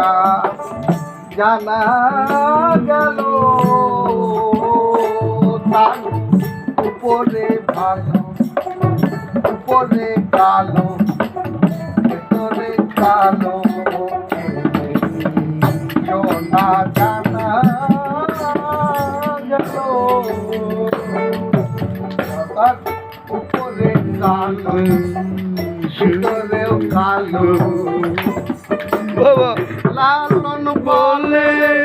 সোনা জানা গেল। তার উপরে ভালো, উপরে কালো, ভেতরে কালো সোনা জানা গেল। তার উপরে কালো, ভিতরেও কালো। বাবা। লালন বলে।